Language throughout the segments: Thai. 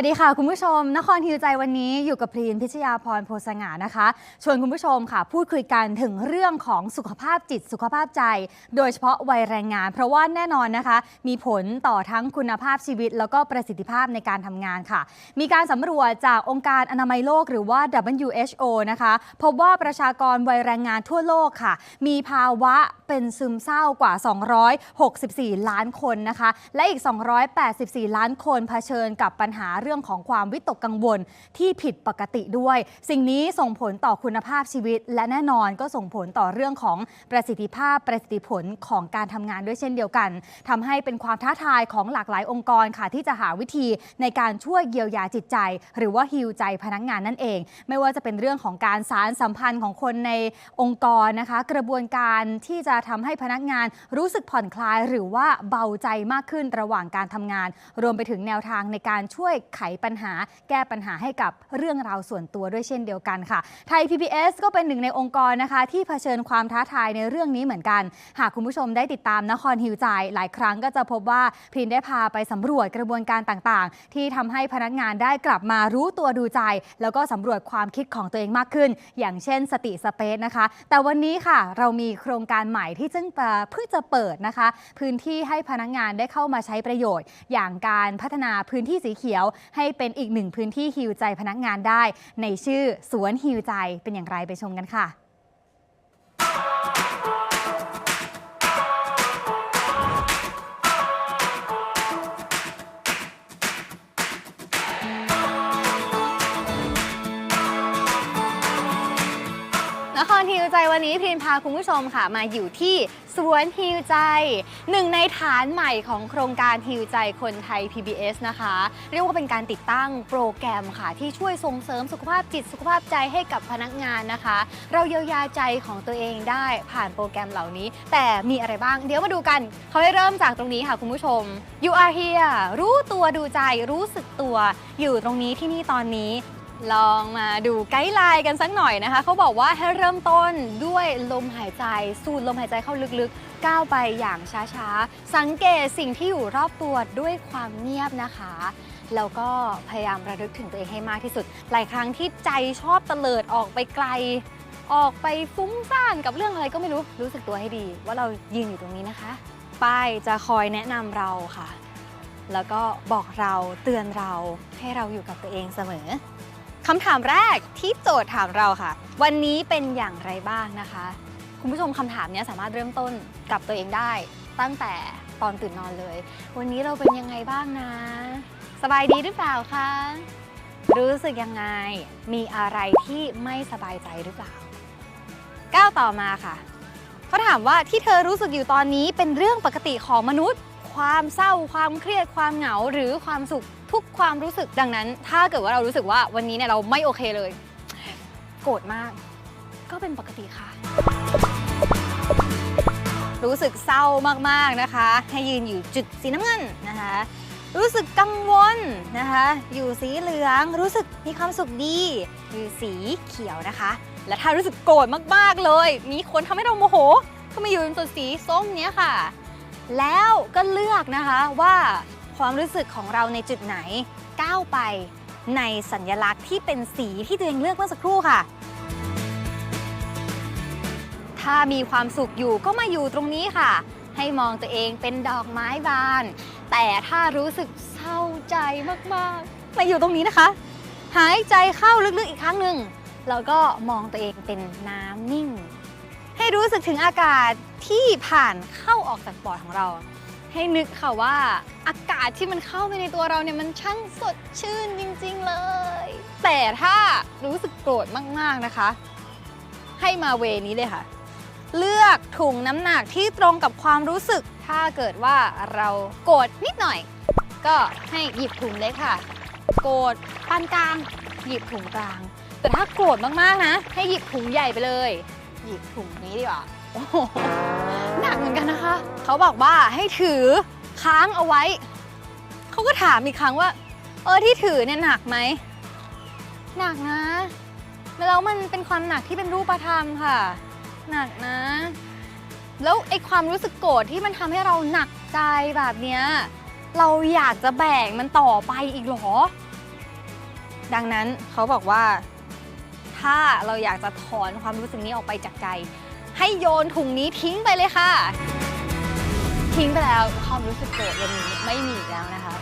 สวัสดีค่ะ คุณผู้ชม นครฮิวใจวันนี้อยู่กับพรีนพิชยาพรโพสง่านะคะชวนคุณผู้ชมค่ะ พูดคุยกันถึงเรื่องของสุขภาพจิตสุขภาพใจ โดยเฉพาะวัยแรงงาน เพราะว่าแน่นอนนะคะ มีผลต่อทั้งคุณภาพชีวิต แล้วก็ประสิทธิภาพในการทำงานค่ะ มีการสำรวจจากองค์การอนามัยโลกหรือว่า WHO นะคะพบว่าประชากรวัยแรงงานทั่วโลกค่ะ มีภาวะเป็นซึมเศร้ากว่า 264 ล้านคนนะคะ และอีก 284 ล้านคนเผชิญกับปัญหาเรื่องื่องของความวิตกกังวลที่ผิดปกติด้วย สิ่งนี้ส่งผลต่อคุณภาพชีวิต และแน่นอนก็ส่งผลต่อเรื่องของประสิทธิภาพประสิทธิผลของการทำงานด้วยเช่นเดียวกันทำให้เป็นความท้าทายของหลากหลายองค์กรค่ะที่จะหาวิธีในการช่วยเยียวยาจิตใจ หรือว่าฮิวใจพนักงานนั่นเอง ไม่ว่าจะเป็นเรื่องของการสารสัมพันธ์ของคนในองค์กรนะคะ กระบวนการที่จะทำให้พนักงานรู้สึกผ่อนคลาย หรือว่าเบาใจมากขึ้นระหว่างการทำงาน รวมไปถึงแนวทางในการช่วยไขปัญหา แก้ปัญหาให้กับเรื่องราวส่วนตัวด้วยเช่นเดียวกันค่ะ ไทย PBS ก็เป็นหนึ่งในองค์กรนะคะที่เผชิญความท้าทายในเรื่องนี้เหมือนกัน หากคุณผู้ชมได้ติดตามนครฮิวใจหลายครั้งก็จะพบว่าพรินได้พาไปสำรวจกระบวนการต่างๆ ที่ทำให้พนักงานได้กลับมารู้ตัวดูใจ แล้วก็สำรวจความคิดของตัวเองมากขึ้น อย่างเช่นสติสเปซนะคะ แต่วันนี้ค่ะเรามีโครงการใหม่ที่เพิ่งจะเพิ่งจะเปิดนะคะ พื้นที่ให้พนักงานได้เข้ามาใช้ประโยชน์ อย่างการพัฒนาพื้นที่สีเขียวให้เป็นอีกหนึ่งพื้นที่ฮิวใจพนักงานได้ ในชื่อสวนฮิวใจเป็นอย่างไรไปชมกันค่ะ นฮิวใจวันนี้พินพาคุณผู้ชมค่ะมาอยู่ที่สวนฮิวใจ หนึ่งในฐานใหม่ของโครงการฮิวใจคนไทย PBS นะคะ เรียกว่าเป็นการติดตั้งโปรแกรมค่ะ ที่ช่วยส่งเสริมสุขภาพจิตสุขภาพใจให้กับพนักงานนะคะ เราเยียวยาใจของตัวเองได้ผ่านโปรแกรมเหล่านี้ แต่มีอะไรบ้าง เดี๋ยวมาดูกันเขาให้เริ่มจากตรงนี้ค่ะคุณผู้ชม you are here รู้ตัวดูใจรู้สึกตัว อยู่ตรงนี้ที่นี่ตอนนี้ ลองมาดูไกด์ไลน์กันสักหน่อยนะคะ เขาบอกว่าให้เริ่มต้นด้วยลมหายใจ สูดลมหายใจเข้าลึกๆ ก้าวไปอย่างช้าๆ สังเกตสิ่งที่อยู่รอบตัวด้วยความเงียบนะคะแล้วก็พยายามระลึกถึงตัวเองให้มากที่สุด หลายครั้งที่ใจชอบเตลิดออกไปไกล ออกไปฟุ้งซ่านกับเรื่องอะไรก็ไม่รู้รู้สึกตัวให้ดี ว่าเรายืนอยู่ตรงนี้นะคะ ป้ายจะคอยแนะนำเราค่ะ แล้วก็บอกเราเตือนเราให้เราอยู่กับตัวเองเสมอ คำถามแรกที่โจทย์ถามเราค่ะ วันนี้เป็นอย่างไรบ้างนะคะ คุณผู้ชมคำถามนี้สามารถเริ่มต้นกับตัวเองได้ ตั้งแต่ตอนตื่นนอนเลย วันนี้เราเป็นยังไงบ้างนะ สบายดีหรือเปล่าคะรู้สึกยังไง มีอะไรที่ไม่สบายใจหรือเปล่า ก้าวต่อมาค่ะเขาถามว่าที่เธอรู้สึกอยู่ตอนนี้เป็นเรื่องปกติของมนุษย์ ความเศร้า ความเครียด ความเหงา หรือความสุข ทุกความรู้สึกดังนั้น ถ้าเกิดว่าเรารู้สึกว่าวันนี้เนี่ยเราไม่โอเคเลย โกรธมาก ก็เป็นปกติค่ะ รู้สึกเศร้ามากๆนะคะ ให้ยืนอยู่จุดสีน้ำเงินนะคะ รู้สึกกังวลนะคะ อยู่สีเหลืองรู้สึกมีความสุขดี อยู่สีเขียวนะคะ และถ้ารู้สึกโกรธมากๆเลย มีคนทำให้เราโมโหก็มาอยู่ในจุดสีส้มเนี้ยค่ะ แล้วก็เลือกนะคะว่า ความรู้สึกของเราในจุดไหน ก้าวไปในสัญลักษณ์ที่เป็นสีที่ตัวเองเลือกเมื่อสักครู่ค่ะ ถ้ามีความสุขอยู่ก็มาอยู่ตรงนี้ค่ะ ให้มองตัวเองเป็นดอกไม้บาน แต่ถ้ารู้สึกเศร้าใจมากๆ มาอยู่ตรงนี้นะคะ หายใจเข้าลึกๆอีกครั้งหนึ่งแล้วก็มองตัวเองเป็นน้ำนิ่ง ให้รู้สึกถึงอากาศที่ผ่านเข้าออกจากปอดของเรา ให้นึกค่ะว่าอากาศที่มันเข้าไปในตัวเราเนี่ยมันช่างสดชื่นจริงๆเลย แต่ถ้ารู้สึกโกรธมากๆนะคะ ให้มาเวนี้เลยค่ะ เลือกถุงน้ำหนักที่ตรงกับความรู้สึก ถ้าเกิดว่าเราโกรธนิดหน่อย ก็ให้หยิบถุงเล็กค่ะ โกรธปานกลาง หยิบถุงกลาง แต่ถ้าโกรธมากๆนะ ให้หยิบถุงใหญ่ไปเลย หยิบถุงนี้ดีกว่าโอ้โห หนักเหมือนกันนะคะ เขาบอกว่าให้ถือค้างเอาไว้ เขาก็ถามอีกครั้งว่า เออที่ถือเนี่ยหนักไหม หนักนะ แล้วมันเป็นความหนักที่เป็นรูปธรรมค่ะ หนักนะ แล้วไอ้ความรู้สึกโกรธที่มันทำให้เราหนักใจแบบเนี้ย เราอยากจะแบกมันต่อไปอีกหรอ ดังนั้นเขาบอกว่า ถ้าเราอยากจะถอนความรู้สึกนี้ออกไปจากใจ ให้โยนถุงนี้ทิ้งไปเลยค่ะ ทิ้งไปแล้วความรู้สึกโกรธวันนี้ไม่มีอีกแล้วนะคะ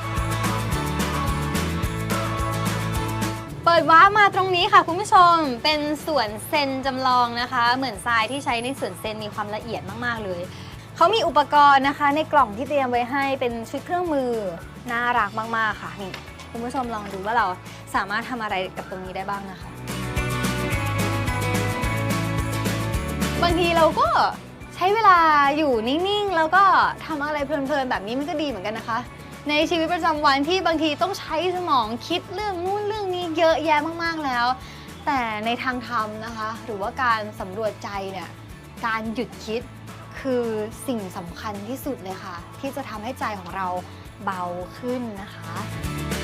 เปิดว้ามาตรงนี้ค่ะคุณผู้ชมเป็นสวนเซนจำลองนะคะ เหมือนทรายที่ใช้ในสวนเซนมีความละเอียดมากๆเลยเขามีอุปกรณ์นะคะ ในกล่องที่เตรียมไว้ให้เป็นชุดเครื่องมือน่ารักมากๆค่ะนี่คุณผู้ชมลองดูว่าเราสามารถทำอะไรกับตรงนี้ได้บ้างนะคะ บางทีเราก็ใช้เวลาอยู่นิ่งๆ แล้วก็ทำอะไรเพลินๆ แบบนี้มันก็ดีเหมือนกันนะคะ ในชีวิตประจำวันที่บางทีต้องใช้สมองคิดเรื่องนู่นเรื่องนี้เยอะแยะมากๆแล้ว แต่ในทางธรรมนะคะ หรือว่าการสำรวจใจเนี่ยการหยุดคิดคือสิ่งสำคัญที่สุดเลยค่ะ ที่จะทำให้ใจของเราเบาขึ้นนะคะ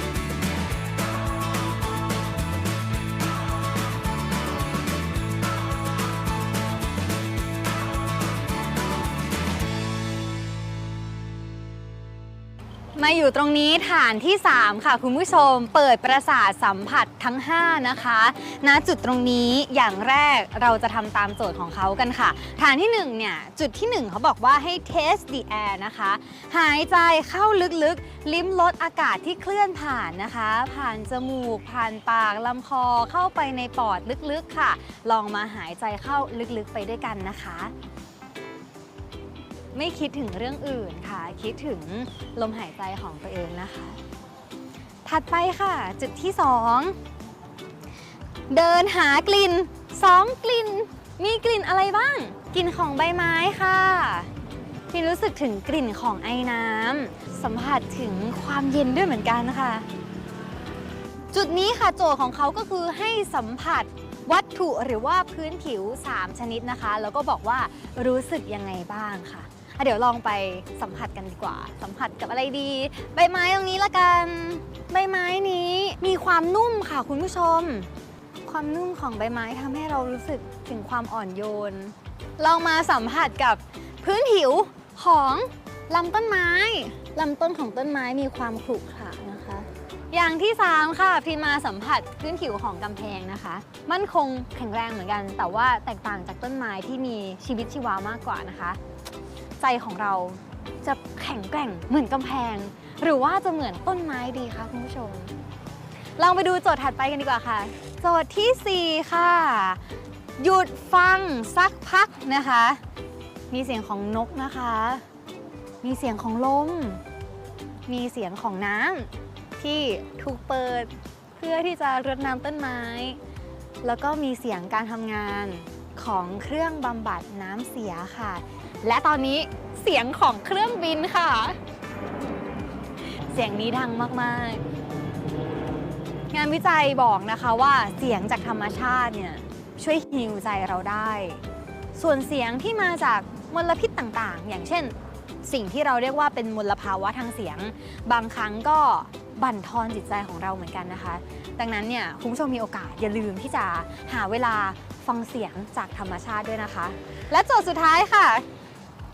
มาอยู่ตรงนี้ฐานที่ 3 ค่ะคุณผู้ชม เปิดประสาทสัมผัสทั้ง 5 นะคะณจุดตรงนี้อย่างแรกเราจะทำตามโจทย์ของเขากันค่ะ ฐานที่1เนี่ยจุดที่ 1 เขาบอกว่าให้ test the air นะคะ หายใจเข้าลึกๆ ลิ้มรสอากาศที่เคลื่อนผ่านนะคะ ผ่านจมูก ผ่านปากลำคอเข้าไปในปอดลึกๆค่ะ ลองมาหายใจเข้าลึกๆไปด้วยกันนะคะ ไม่คิดถึงเรื่องอื่นค่ะ คิดถึงลมหายใจของตัวเองนะคะ ถัดไปค่ะ จุดที่ 2 เดินหากลิ่น 2 กลิ่น มีกลิ่นอะไรบ้าง กลิ่นของใบไม้ค่ะพี่รู้สึกถึงกลิ่นของไอ้น้ำสัมผัสถึงความเย็นด้วยเหมือนกันนะคะจุดนี้ค่ะโจทย์ของเขาก็คือให้สัมผัสวัตถุหรือว่าพื้นผิว 3 ชนิดนะคะ แล้วก็บอกว่ารู้สึกยังไงบ้างค่ะ เดี๋ยวลองไปสัมผัสกันดีกว่า สัมผัสกับอะไรดี ใบไม้ตรงนี้ละกัน ใบไม้นี้มีความนุ่มค่ะคุณผู้ชม ความนุ่มของใบไม้ทำให้เรารู้สึกถึงความอ่อนโยน ลองมาสัมผัสกับพื้นผิวของลำต้นไม้ลำต้นของต้นไม้มีความขรุขระนะคะ อย่างที่ 3 ค่ะพิมมาสัมผัสพื้นผิวของกำแพงนะคะ มั่นคงแข็งแรงเหมือนกัน แต่ว่าแตกต่างจากต้นไม้ที่มีชีวิตชีวามากกว่านะคะ ใจของเราจะแข็งแกร่งเหมือนกำแพง หรือว่าจะเหมือนต้นไม้ดีคะคุณผู้ชม ลองไปดูโจทย์ถัดไปกันดีกว่าค่ะ โจทย์ทีสี่ 4 ค่ะ หยุดฟังสักพักนะคะ มีเสียงของนกนะคะ มีเสียงของลม มีเสียงของน้ำที่ถูกเปิดเพื่อที่จะรดน้ำต้นไม้ แล้วก็มีเสียงการทำงานของเครื่องบำบัดน้ำเสียค่ะ และตอนนี้เสียงของเครื่องบินค่ะ เสียงนี้ดังมากๆ งานวิจัยบอกนะคะว่าเสียงจากธรรมชาติเนี่ยช่วยฮิวใจเราได้ ส่วนเสียงที่มาจากมลพิษต่างๆ อย่างเช่น สิ่งที่เราเรียกว่าเป็นมลภาวะทางเสียง บางครั้งก็บั่นทอนจิตใจของเราเหมือนกันนะคะ ดังนั้นเนี่ยคุณผู้ชมมีโอกาสอย่าลืมที่จะหาเวลาฟังเสียงจากธรรมชาติด้วยนะคะ และโจทย์สุดท้ายค่ะ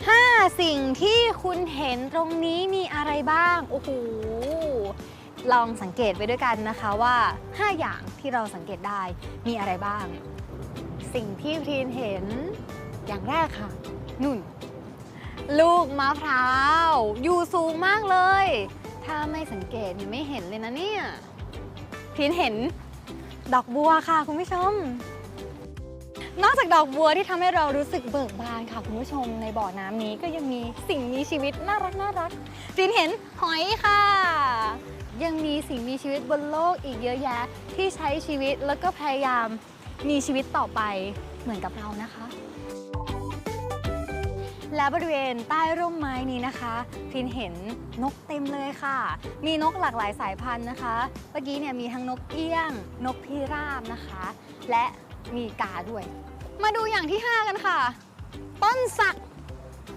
5 สิ่งที่คุณเห็นตรงนี้มีอะไรบ้าง โอ้โห ลองสังเกตไปด้วยกันนะคะว่า 5 อย่างที่เราสังเกตได้มีอะไรบ้าง สิ่งที่พรีนเห็นอย่างแรกค่ะ นุ่น ลูกมะพร้าว อยู่สูงมากเลย ถ้าไม่สังเกตเนี่ยไม่เห็นเลยนะเนี่ยพรีนเห็นดอกบัวค่ะคุณผู้ชม นอกจากดอกบัวที่ทำให้เรารู้สึกเบิกบานค่ะคุณผู้ชมในบ่อน้ำนี้ก็ยังมีสิ่งมีชีวิตน่ารักน่ารักฟินเห็นหอยค่ะ ยังมีสิ่งมีชีวิตบนโลกอีกเยอะแยะที่ใช้ชีวิตแล้วก็พยายามมีชีวิตต่อไปเหมือนกับเรานะคะ และบริเวณใต้ร่มไม้นี้นะคะฟินเห็นนกเต็มเลยค่ะ มีนกหลากหลายสายพันธุ์นะคะ เมื่อกี้เนี่ยมีทั้งนกเอี้ยง นกพิราบนะคะ และ มีกาด้วย มาดูอย่างที่ 5 กันค่ะ ต้นสัก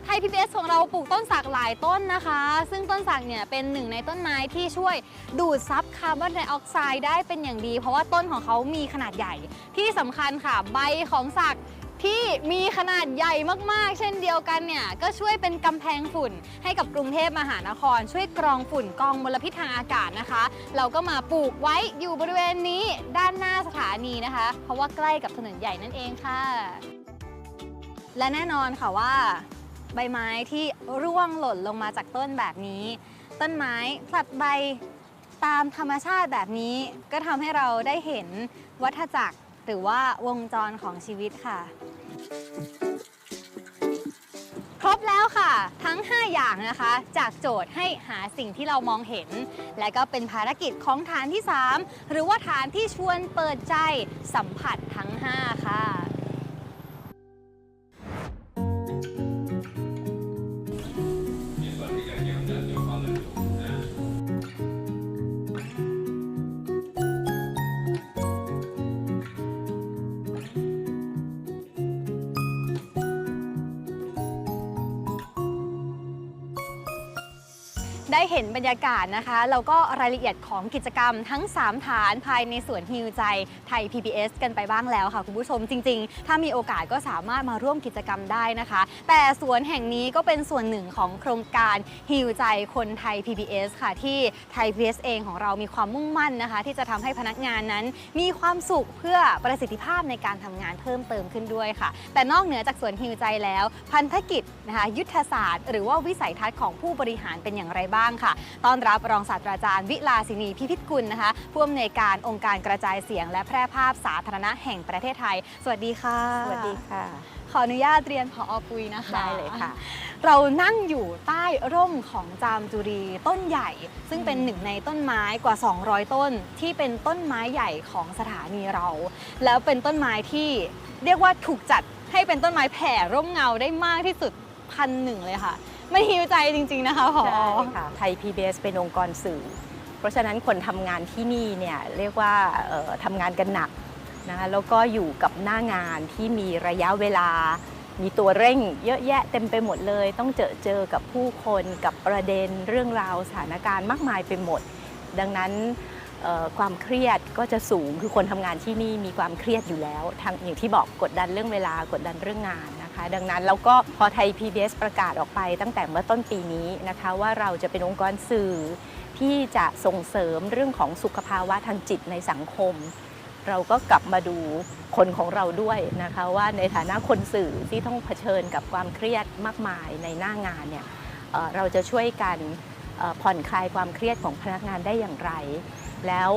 ไทยพีบีของเราปลูกต้นสักหลายต้นนะคะ ซึ่งต้นสักเนี่ยเป็นหนึ่งในต้นไม้ที่ช่วยดูดซับคาร์บอนไดออกไซด์ได้เป็นอย่างดี เพราะว่าต้นของเขามีขนาดใหญ่ที่สำคัญค่ะ ใบของสัก ที่มีขนาดใหญ่มากๆ เช่นเดียวกันเนี่ยก็ช่วยเป็นกำแพงฝุ่น ให้กับกรุงเทพมหานคร ช่วยกรองฝุ่นกรองมลพิษทางอากาศนะคะ เราก็มาปลูกไว้อยู่บริเวณนี้ด้านหน้าสถานีนะคะ เพราะว่าใกล้กับถนนใหญ่นั่นเองค่ะ และแน่นอนค่ะว่า ใบไม้ที่ร่วงหล่นลงมาจากต้นแบบนี้ ต้นไม้ผลัดใบตามธรรมชาติแบบนี้ก็ทำให้เราได้เห็นวัฏจักรหรือว่าวงจรของชีวิตค่ะ ครบแล้วค่ะ ทั้ง 5 อย่างนะคะ จากโจทย์ให้หาสิ่งที่เรามองเห็น และก็เป็นภารกิจของฐานที่ 3 หรือว่าฐานที่ชวนเปิดใจสัมผัสทั้ง 5 ค่ะ ได้เห็นบรรยากาศนะคะ แล้วก็รายละเอียดของกิจกรรมทั้ง 3 ฐานภายในสวนฮิวใจไทย PBS กันไปบ้างแล้วค่ะคุณผู้ชมจริง ๆ ถ้ามีโอกาสก็สามารถมาร่วมกิจกรรมได้นะคะ แต่สวนแห่งนี้ก็เป็นส่วนหนึ่งของโครงการฮิวใจคนไทย PBS ค่ะที่ไทย PBS เองของเรามีความมุ่งมั่นนะคะ ที่จะทำให้พนักงานนั้น มีความสุขเพื่อประสิทธิภาพในการทำงานเพิ่มเติมขึ้นด้วยค่ะ แต่นอกเหนือจากสวนฮิวใจแล้ว พันธกิจนะคะยุทธศาสตร์ หรือว่าวิสัยทัศน์ของผู้บริหารเป็นอย่างไรบ้างค่ะ ต้อนรับรองศาสตราจารย์วิลาสินีพิพิธกุลนะคะ ผู้อำนวยการองค์การกระจายเสียง และแพร่ภาพสาธารณะแห่งประเทศไทย สวัสดีค่ะ สวัสดีค่ะ ขออนุญาตเรียนผอปุยนะคะ ได้เลยค่ะ เรานั่งอยู่ใต้ร่มของจามจุรีต้นใหญ่ ซึ่งเป็นหนึ่งในต้นไม้กว่า 200 ต้น ที่เป็นต้นไม้ใหญ่ของสถานีเรา แล้วเป็นต้นไม้ที่เรียกว่าถูกจัดให้เป็นต้นไม้แผ่ร่มเงาได้มากที่สุดพันหนึ่งเลยค่ะ มันฮิวใจจริง ๆ นะคะผอใช่ค่ะไทย PBS เป็นองค์กรสื่อ เพราะฉะนั้นคนทำงานที่นี่เนี่ยเรียกว่าทำงานกันหนักนะคะแล้วก็อยู่กับหน้างานที่มีระยะเวลา มีตัวเร่งเยอะแยะเต็มไปหมดเลย ต้องเจอเจอกับผู้คนกับประเด็นเรื่องราวสถานการณ์มากมายไปหมด ดังนั้นความเครียดก็จะสูงคือคนทำงานที่นี่มีความเครียดอยู่แล้วทางอย่างที่บอกกดดันเรื่องเวลากดดันเรื่องงาน นะคะ ดังนั้นแล้วก็พอไทย PBS ประกาศออกไปตั้งแต่เมื่อต้นปีนี้นะคะ ว่าเราจะเป็นองค์กรสื่อที่จะส่งเสริมเรื่องของสุขภาวะทางจิตในสังคม เราก็กลับมาดูคนของเราด้วยนะคะว่าในฐานะคนสื่อที่ต้องเผชิญกับความเครียดมากมายในหน้างานเนี่ยเเราจะช่วยกันผ่อนคลายความเครียดของพนักงานได้อย่างไร แล้ว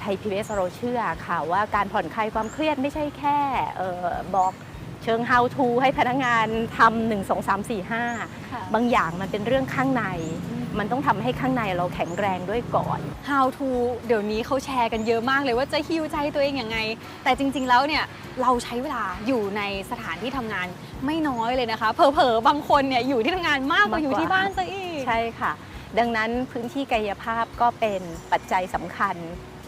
ไทยพีบีเอสเราเชื่อค่ะว่าการผ่อนคลายความเครียดไม่ใช่แค่ออบอก เชิง how to ให้พนักงานทำหนึ่งสองสามสี่ห้าค่ะบางอย่างมันเป็นเรื่องข้างใน มันต้องทำให้ข้างในเราแข็งแรงด้วยก่อน How to เดี๋ยวนี้เขาแชร์กันเยอะมากเลยว่าจะฮิวใจตัวเองยังไง แต่จริง ๆ แล้วเนี่ยเราใช้เวลาอยู่ในสถานที่ทำงานไม่น้อยเลยนะคะ เผลอๆบางคนเนี่ยอยู่ที่ทำงานมากกว่าอยู่ที่บ้านซะอีก ใช่ค่ะ ดังนั้นพื้นที่กายภาพก็เป็นปัจจัยสำคัญ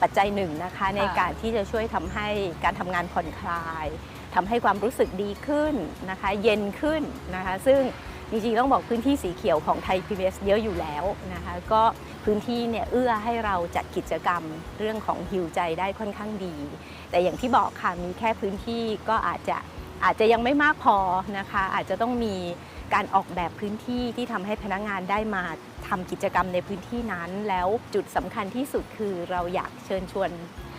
ปัจจัยหนึ่งนะคะในการที่จะช่วยทำให้การทำงานผ่อนคลาย ทำให้ความรู้สึกดีขึ้นนะคะเย็นขึ้นนะคะซึ่งจริงๆต้องบอกพื้นที่สีเขียวของไทย PBS เยอะอยู่แล้วนะคะก็พื้นที่เนี่ยเอื้อให้เราจัดกิจกรรมเรื่องของฮิวใจได้ค่อนข้างดี แต่อย่างที่บอกค่ะมีแค่พื้นที่ก็อาจจะอาจจะยังไม่มากพอนะคะอาจจะต้องมีการออกแบบพื้นที่ที่ทำให้พนักงานได้มาทำกิจกรรมในพื้นที่นั้น แล้วจุดสำคัญที่สุดคือเราอยากเชิญชวน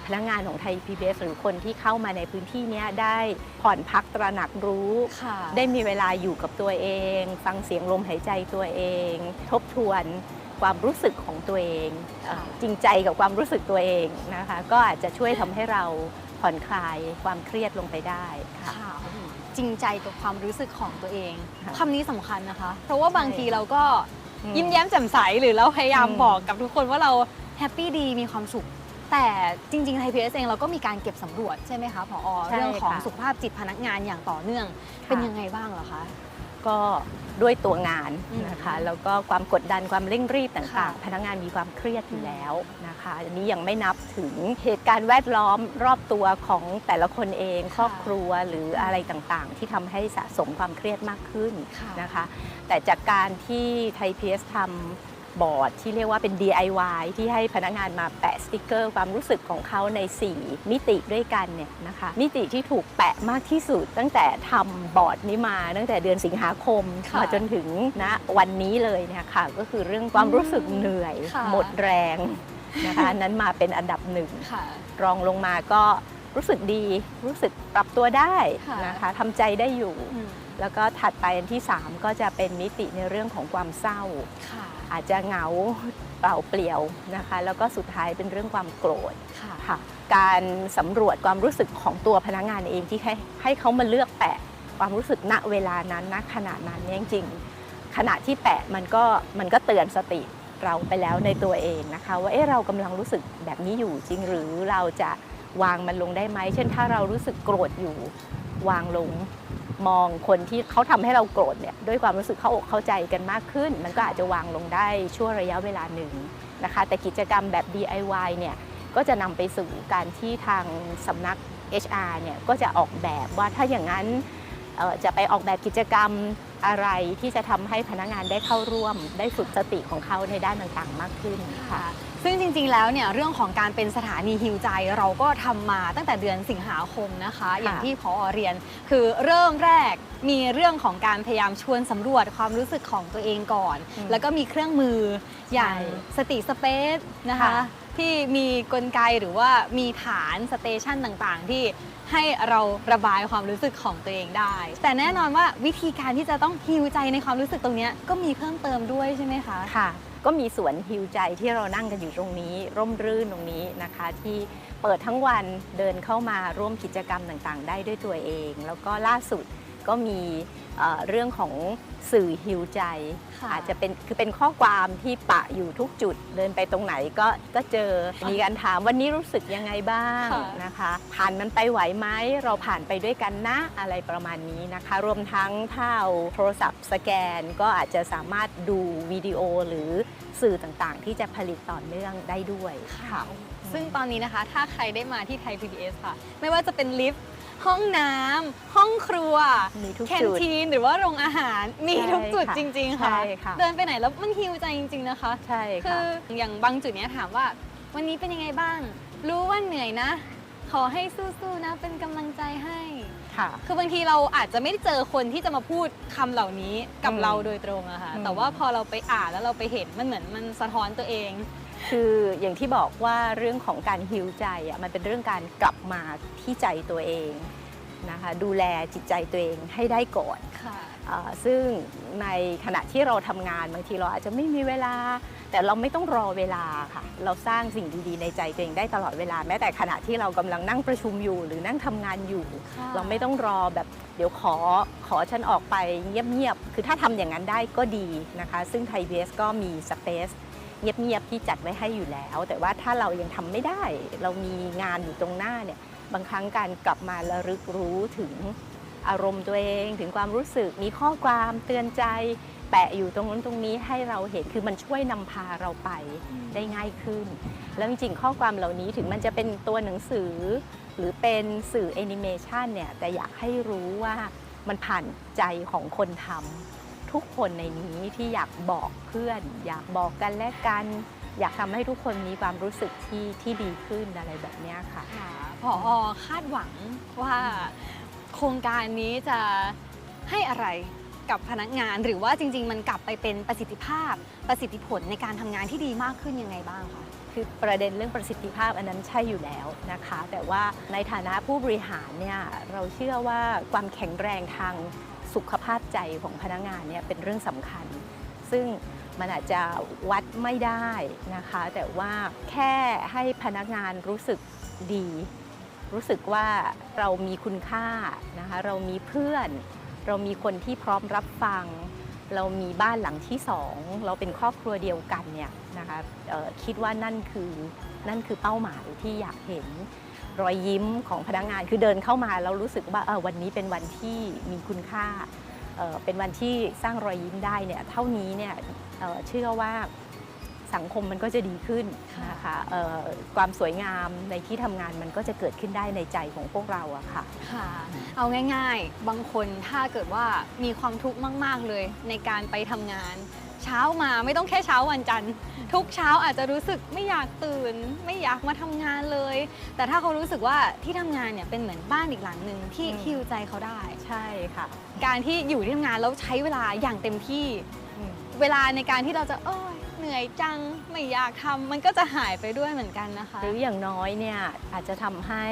พนักงานของไทย PBS หรือคนที่เข้ามาในพื้นที่เนี้ยได้ผ่อนพักตระหนักรู้ค่ะได้มีเวลาอยู่กับตัวเอง ฟังเสียงลมหายใจตัวเอง ทบทวนความรู้สึกของตัวเองเอ่อจริงใจกับความรู้สึกตัวเองนะคะ ก็อาจจะช่วยทำให้เราผ่อนคลายความเครียดลงไปได้ค่ะค่ะจริงใจกับความรู้สึกของตัวเองค่ะคำนี้สำคัญนะคะ เพราะว่าบางทีเราก็อืมยิ้มแย้มแจ่มใสหรือเราพยายามอืมบอกกับทุกคนว่าเราแฮปปี้ดีมีความสุข แต่จริงๆไทยพีเอสเองเราก็มีการเก็บสำรวจใช่ไหมคะผอใช่เรื่องของค่ะสุขภาพจิตพนักงานอย่างต่อเนื่องค่ะเป็นยังไงบ้างเหรอคะ ก็ด้วยตัวงานอืมนะคะแล้วก็ความกดดันความเร่งรีบค่ะต่างๆ พนักงานมีความเครียดอยู่แล้วนะคะ อันนี้ยังไม่นับถึงเหตุการณ์แวดล้อมรอบตัวของแต่ละคนเองครอบครัวหรืออะไรต่างๆ ที่ทำให้สะสมความเครียดมากขึ้นค่ะ นะคะ แต่จากการที่ไทยพีเอสทำ บอร์ดที่เรียกว่าเป็น DIY ที่ให้พนักงานมาแปะสติกเกอร์ ความรู้สึกของเขาใน 4 มิติด้วยกันเนี่ยนะคะมิติที่ถูกแปะมากที่สุด ตั้งแต่ทำบอร์ดนี้มาตั้งแต่เดือนสิงหาคมค่ะมาจนถึงณวันนี้เลยเนี่ยค่ะก็คือเรื่องความรู้สึกเหนื่อยค่ะหมดแรงนะคะอันนั้นมาเป็นอันดับหนึ่งค่ะรองลงมาก็รู้สึกดีรู้สึกปรับตัวได้ค่ะนะคะทำใจได้อยู่อืมแล้วก็ถัดไปอันที่ 3 ก็จะเป็นมิติในเรื่องของความเศร้าค่ะ อาจจะเหงาเปล่าเปลี่ยวนะคะ แล้วก็สุดท้ายเป็นเรื่องความโกรธค่ะค่ะการสำรวจความรู้สึกของตัวพนักงานเองที่ให้ให้เขามาเลือกแปะความรู้สึกณเวลานั้นณขณะนั้นเนี่ยจริงๆขณะที่แปะมันก็มันก็เตือนสติเราไปแล้วในตัวเองนะคะ ว่าเอ๊ะเรากำลังรู้สึกแบบนี้อยู่จริง หรือเราจะวางมันลงได้ไหม เช่นถ้าเรารู้สึกโกรธอยู่วางลง มองคนที่เขาทำให้เราโกรธเนี่ยด้วยความรู้สึกเข้าอกเข้าใจกันมากขึ้น มันก็อาจจะวางลงได้ชั่วระยะเวลาหนึ่งนะคะ แต่กิจกรรมแบบ DIY เนี่ยก็จะนำไปสู่การที่ทางสำนัก HR เนี่ยก็จะออกแบบว่าถ้าอย่างนั้นจะไปออกแบบกิจกรรมอะไรที่จะทำให้พนักงานได้เข้าร่วม ได้ฝึกสติของเขาในด้านต่างๆ มากขึ้นค่ะ ซึ่งจริงๆ แล้วเนี่ยเรื่องของการเป็นสถานีฮิวใจเราก็ทำมาตั้งแต่เดือนสิงหาคมนะคะ อย่างที่พอเรียนคือเริ่มแรกมีเรื่องของการพยายามชวนสำรวจความรู้สึกของตัวเองก่อน อืมแล้วก็มีเครื่องมืออย่างใช่สติสเปซนะคะ ค่ะ ที่มีกลไกหรือว่ามีฐานสเตชันต่างๆ ที่ให้เราระบายความรู้สึกของตัวเองได้ แต่แน่นอนว่าวิธีการที่จะต้องฮิวใจในความรู้สึกตรงเนี้ยก็มีเพิ่มเติมด้วยใช่ไหมคะ ค่ะ ก็มีสวนฮิวใจที่เรานั่งกันอยู่ตรงนี้ ร่มรื่นตรงนี้นะคะ ที่เปิดทั้งวันเดินเข้ามาร่วมกิจกรรมต่างๆ ได้ด้วยตัวเอง แล้วก็ล่าสุด ก็มีเอ่อเรื่องของสื่อฮิวใจค่ะอาจจะเป็นคือเป็นข้อความที่ปะอยู่ทุกจุดเดินไปตรงไหนก็ก็เจอมีการถามวันนี้รู้สึกยังไงบ้างค่ะนะคะ ผ่านมันไปไหวไหมเราผ่านไปด้วยกันนะอะไรประมาณนี้นะคะ รวมทั้งถ้าเอาโทรศัพท์สแกน ก็อาจจะสามารถดูวิดีโอหรือสื่อต่างๆ ที่จะผลิตต่อเนื่องได้ด้วยค่ะซึ่งตอนนี้นะคะถ้าใครได้มาที่ไทย PBS ค่ะ ไม่ว่าจะเป็นลิฟต์ ห้องน้ำห้องครัวมีทุกแคนจุด ทีนหรือว่าโรงอาหารมีใช่ทุกจุดค่ะจริง ๆ ค่ะ ใช่ค่ะ เดินไปไหนแล้วมันฮิวใจจริง ๆ นะคะ ใช่คืค่ะ ออย่างบางจุดเนี้ยถามว่า วันนี้เป็นยังไงบ้าง รู้ว่าเหนื่อยนะ ขอให้สู้ๆนะเป็นกำลังใจให้ ค่ะ คือบางทีเราอาจจะไม่ได้เจอคนที่จะมาพูดคำเหล่านี้กับอืมเราโดยตรงอะค่ะ อืมแต่ว่าพอเราไปอ่านแล้วเราไปเห็นมันเหมือนมันสะท้อนตัวเอง คืออย่างที่บอกว่าเรื่องของการฮิวใจอะมันเป็นเรื่องการกลับมาที่ใจตัวเองนะคะดูแลจิตใจตัวเองให้ได้ก่อนค่ะเอ่อซึ่งในขณะที่เราทำงานบางทีเราอาจจะไม่มีเวลา แต่เราไม่ต้องรอเวลาค่ะ เราสร้างสิ่งดีๆในใจตัวเองได้ตลอดเวลา แม้แต่ขณะที่เรากำลังนั่งประชุมอยู่ หรือนั่งทำงานอยู่ค่ะเราไม่ต้องรอแบบเดี๋ยวขอขอฉันออกไปเงียบๆ คือถ้าทำอย่างนั้นได้ก็ดีนะคะ ซึ่งไทยเบสก็มีสเปซ เงียบๆที่จัดไว้ให้อยู่แล้ว แต่ว่าถ้าเรายังทำไม่ได้ เรามีงานอยู่ตรงหน้าเนี่ยบางครั้งการกลับมาระลึกรู้ถึงอารมณ์ตัวเองถึงความรู้สึกมีข้อความเตือนใจ แปะอยู่ตรงนั้นตรงนี้ให้เราเห็นคือมันช่วยนำพาเราไปได้ง่ายขึ้น แล้วจริงๆข้อความเหล่านี้ถึงมันจะเป็นตัวหนังสือ หรือเป็นสื่อแอนิเมชันเนี่ยแต่อยากให้รู้ว่ามันผ่านใจของคนทำ ทุกคนในนี้ที่อยากบอกเพื่อน อยากบอกกันและกัน อยากทำให้ทุกคนมีความรู้สึกที่ที่ดีขึ้นอะไรแบบเนี้ยค่ะ ค่ะพอคาดหวังว่าโครงการนี้จะให้อะไรกับพนักงาน หรือว่าจริง ๆ มันกลับไปเป็นประสิทธิภาพประสิทธิผลในการทำงานที่ดีมากขึ้นยังไงบ้างคะ คือประเด็นเรื่องประสิทธิภาพอันนั้นใช่อยู่แล้วนะคะ แต่ว่าในฐานะผู้บริหารเนี่ยเราเชื่อว่าความแข็งแรงทาง สุขภาพใจของพนักงานเนี่ยเป็นเรื่องสำคัญ ซึ่งมันอาจจะวัดไม่ได้นะคะ แต่ว่าแค่ให้พนักงานรู้สึกดี รู้สึกว่าเรามีคุณค่านะคะเรามีเพื่อน เรามีคนที่พร้อมรับฟัง เรามีบ้านหลังที่สองเราเป็นครอบครัวเดียวกันเนี่ยนะคะคิดว่านั่นคือนั่นคือเป้าหมายที่อยากเห็น รอยยิ้มของพนักงาน คือเดินเข้ามาเรารู้สึกว่าเออวันนี้เป็นวันที่มีคุณค่าเอ่อเป็นวันที่สร้างรอยยิ้มได้เนี่ยเท่านี้เนี่ยเอ่อเชื่อว่าสังคมมันก็จะดีขึ้นนะคะเอ่อความสวยงามในที่ทำงานมันก็จะเกิดขึ้นได้ในใจของพวกเราอะค่ะค่ะเอาง่าย ๆ บางคนถ้าเกิดว่ามีความทุกข์มาก ๆ เลยในการไปทำงาน เช้ามาไม่ต้องแค่เช้าวันจันทร์ ทุกเช้าอาจจะรู้สึกไม่อยากตื่น ไม่อยากมาทำงานเลย แต่ถ้าเขารู้สึกว่าที่ทำงานเนี่ยเป็นเหมือนบ้านอีกหลังหนึ่งที่อืม ฮิวใจเขาได้ ใช่ค่ะการที่อยู่ที่ทำงานแล้วใช้เวลาอย่างเต็มที่ อืม เวลาในการที่เราจะเอ้ยเหนื่อยจังไม่อยากทำมันก็จะหายไปด้วยเหมือนกันนะคะ หรืออย่างน้อยเนี่ยอาจจะทำให้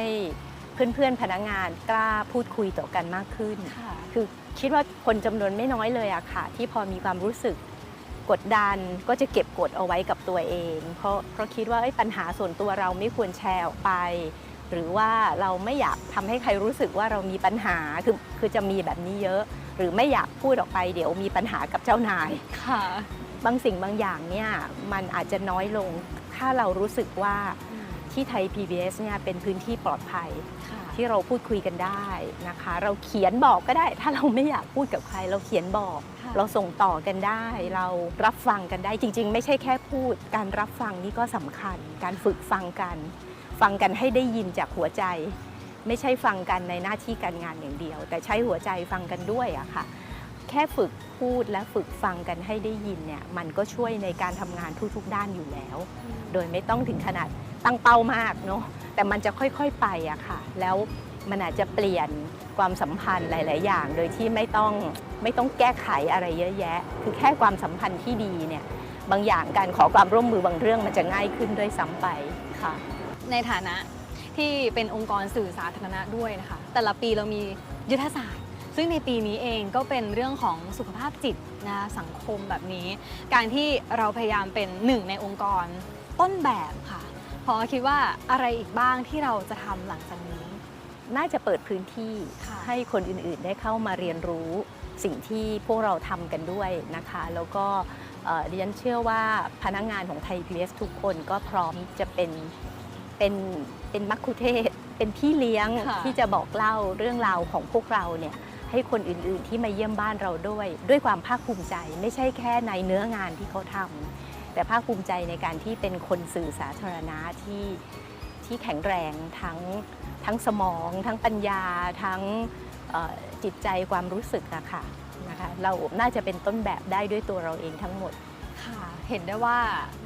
เพื่อนๆพนักงานกล้าพูดคุยต่อกันมากขึ้น ค่ะ คือคิดว่าคนจำนวนไม่น้อยเลยอะค่ะ ที่พอมีความรู้สึก กดดันก็จะเก็บกดเอาไว้กับตัวเอง เพราะเพราะคิดว่าเอ้ยปัญหาส่วนตัวเราไม่ควรแชร์ออกไป หรือว่าเราไม่อยากทำให้ใครรู้สึกว่าเรามีปัญหาคือคือจะมีแบบนี้เยอะ หรือไม่อยากพูดออกไป เดี๋ยวมีปัญหากับเจ้านายค่ะ บางสิ่งบางอย่างเนี่ยมันอาจจะน้อยลง ถ้าเรารู้สึกว่าที่ไทย PBS เนี่ยเป็นพื้นที่ปลอดภัยค่ะ ที่เราพูดคุยกันได้นะคะ เราเขียนบอกก็ได้ ถ้าเราไม่อยากพูดกับใคร เราเขียนบอกค่ะเราส่งต่อกันได้ เรารับฟังกันได้จริง ๆ ไม่ใช่แค่พูด การรับฟังนี่ก็สำคัญ การฝึกฟังกัน ฟังกันให้ได้ยินจากหัวใจ ไม่ใช่ฟังกันในหน้าที่การงานอย่างเดียว แต่ใช้หัวใจฟังกันด้วยอะค่ะแค่ฝึกพูดและฝึกฟังกันให้ได้ยินเนี่ยมันก็ช่วยในการทำงานทุกๆด้านอยู่แล้ว โดยไม่ต้องถึงขนาด ตั้งเป้ามากเนาะแต่มันจะค่อยๆไปอะค่ะ แล้วมันอาจจะเปลี่ยนความสัมพันธ์หลาย ๆ อย่าง โดยที่ไม่ต้องไม่ต้องแก้ไขอะไรเยอะแยะ คือแค่ความสัมพันธ์ที่ดีเนี่ยบางอย่างการขอความร่วมมือบางเรื่องมันจะง่ายขึ้นด้วยซ้ำไปค่ะ ในฐานะที่เป็นองค์กรสื่อสาธารณะด้วยนะคะ แต่ละปีเรามียุทธศาสตร์ ซึ่งในปีนี้เองก็เป็นเรื่องของสุขภาพจิตนะคะสังคมแบบนี้ การที่เราพยายามเป็นหนึ่งในองค์กรต้นแบบค่ะ พอคิดว่าอะไรอีกบ้างที่เราจะทำหลังจากนี้ น่าจะเปิดพื้นที่ค่ะให้คนอื่นๆได้เข้ามาเรียนรู้สิ่งที่พวกเราทำกันด้วยนะคะ แล้วก็เอ่อดิฉันเชื่อว่าพนักงานของไทย PBS ทุกคนก็พร้อมจะเป็นเป็นเป็นมัคคุเทศก์เป็นพี่เลี้ยงค่ะ ที่จะบอกเล่าเรื่องราวของพวกเราเนี่ยให้คนอื่นๆที่มาเยี่ยมบ้านเราด้วย ด้วยความภาคภูมิใจ ไม่ใช่แค่ในเนื้องานที่เขาทำ แต่ภาคภูมิใจในการที่เป็นคนสื่อสาธารณะที่ที่แข็งแรงทั้งทั้งสมอง ทั้งปัญญา ทั้งเอ่อจิตใจความรู้สึกอะค่ะนะคะเราน่าจะเป็นต้นแบบได้ด้วยตัวเราเองทั้งหมดค่ะเห็นได้ว่า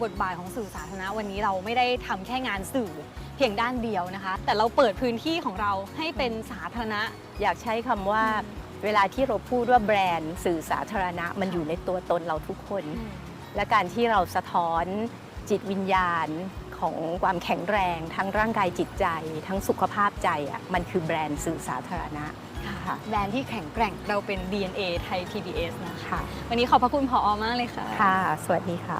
บทบาทของสื่อสาธารณะวันนี้เราไม่ได้ทำแค่งานสื่อเพียงด้านเดียวนะคะ แต่เราเปิดพื้นที่ของเราให้เป็นสาธารณะ อยากใช้คำว่าเวลาที่เราพูดว่าแบรนด์สื่อสาธารณะมันอยู่ในตัวตนเราทุกคน และการที่เราสะท้อนจิตวิญญาณของความแข็งแรง ทั้งร่างกายจิตใจ ทั้งสุขภาพใจอะมันคือแบรนด์สื่อสาธารณะค่ะแบรนด์ที่แข็งแกร่งเราเป็น DNA ไทย PBS นะคะค่ะวันนี้ขอบพระคุณผอมากเลยค่ะ ค่ะ สวัสดีค่ะ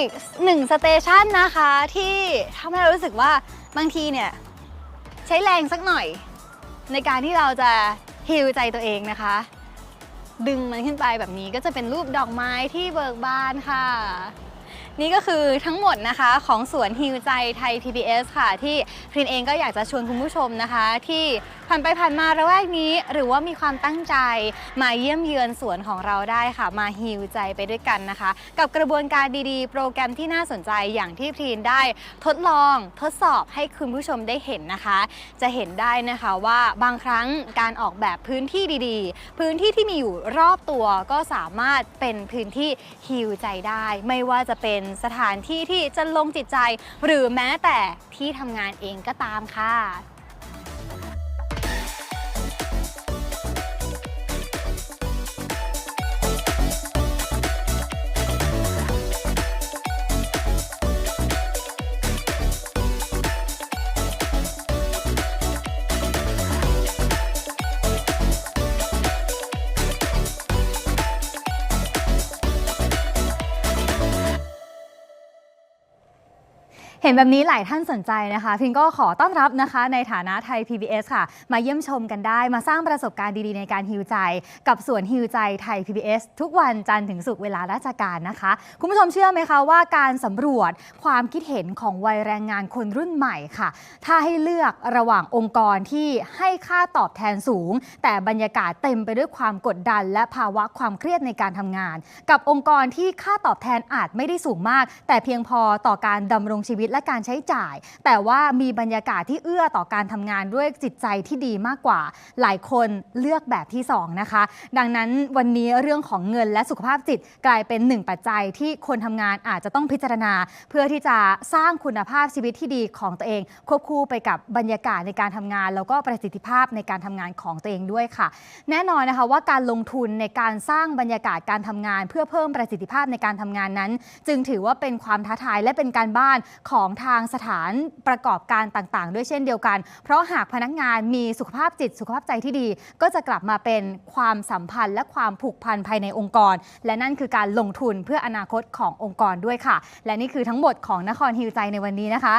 อีกหนึ่งสเตชันนะคะที่ทำให้เรารู้สึกว่าบางทีเนี่ยใช้แรงสักหน่อย ในการที่เราจะฮิลใจตัวเองนะคะ ดึงมันขึ้นไปแบบนี้ก็จะเป็นรูปดอกไม้ที่เบิกบานค่ะ นี่ก็คือทั้งหมดนะคะของสวนฮิวใจไทย PBS ค่ะ ที่พรินเองก็อยากจะชวนคุณผู้ชมนะคะที่ ผ่านไปผ่านมาระแวกนี้ หรือว่ามีความตั้งใจมาเยี่ยมเยือนสวนของเราได้ค่ะ มาฮิวใจไปด้วยกันนะคะ กับกระบวนการดีๆ โปรแกรมที่น่าสนใจอย่างที่พีนได้ทดลองทดสอบให้คุณผู้ชมได้เห็นนะคะ จะเห็นได้นะคะว่าบางครั้งการออกแบบพื้นที่ดีๆ พื้นที่ที่มีอยู่รอบตัวก็สามารถเป็นพื้นที่ฮิวใจได้ ไม่ว่าจะเป็นสถานที่ที่จะลงจิตใจ หรือแม้แต่ที่ทำงานเองก็ตามค่ะ ห็นห็นแบบนี้หลายท่านสนใจนะคะ พิงก็ขอต้อนรับนะคะ ในฐานะไทย PBS ค่ะ มาเยี่ยมชมกันได้ มาสร้างประสบการณ์ดีๆ ในการฮิวใจ กับสวนฮิวใจไทย PBS ทุกวันจันทร์ถึงศุกร์เวลาราชการนะคะ คุณผู้ชมเชื่อไหมคะว่าการสำรวจความคิดเห็นของวัยแรงงานคนรุ่นใหม่ค่ะ ถ้าให้เลือกระหว่างองค์กรที่ให้ค่าตอบแทนสูง แต่บรรยากาศเต็มไปด้วยความกดดัน และภาวะความเครียดในการทำงาน กับองค์กรที่ค่าตอบแทนอาจไม่ได้สูงมาก แต่เพียงพอต่อการดำรงชีวิตและการใช้จ่าย แต่ว่ามีบรรยากาศที่เอื้อต่อการทำงานด้วยจิตใจที่ดีมากกว่า หลายคนเลือกแบบที่สองนะคะ ดังนั้นวันนี้เรื่องของเงินและสุขภาพจิตกลายเป็นหนึ่งปัจจัยที่คนทำงานอาจจะต้องพิจารณา เพื่อที่จะสร้างคุณภาพชีวิตที่ดีของตัวเอง ควบคู่ไปกับบรรยากาศในการทำงาน แล้วก็ประสิทธิภาพในการทำงานของตัวเองด้วยค่ะ แน่นอนนะคะว่าการลงทุนในการสร้างบรรยากาศการทำงาน เพื่อเพิ่มประสิทธิภาพในการทำงานนั้น จึงถือว่าเป็นความท้าทายและเป็นการบ้านของของทางสถานประกอบการต่างๆ ด้วยเช่นเดียวกัน เพราะหากพนักงานมีสุขภาพจิตสุขภาพใจที่ดี ก็จะกลับมาเป็นความสัมพันธ์ และความผูกพันภายในองค์กร และนั่นคือการลงทุนเพื่ออนาคตขององค์กรด้วยค่ะ และนี่คือทั้งหมดของนครฮิวใจในวันนี้นะคะ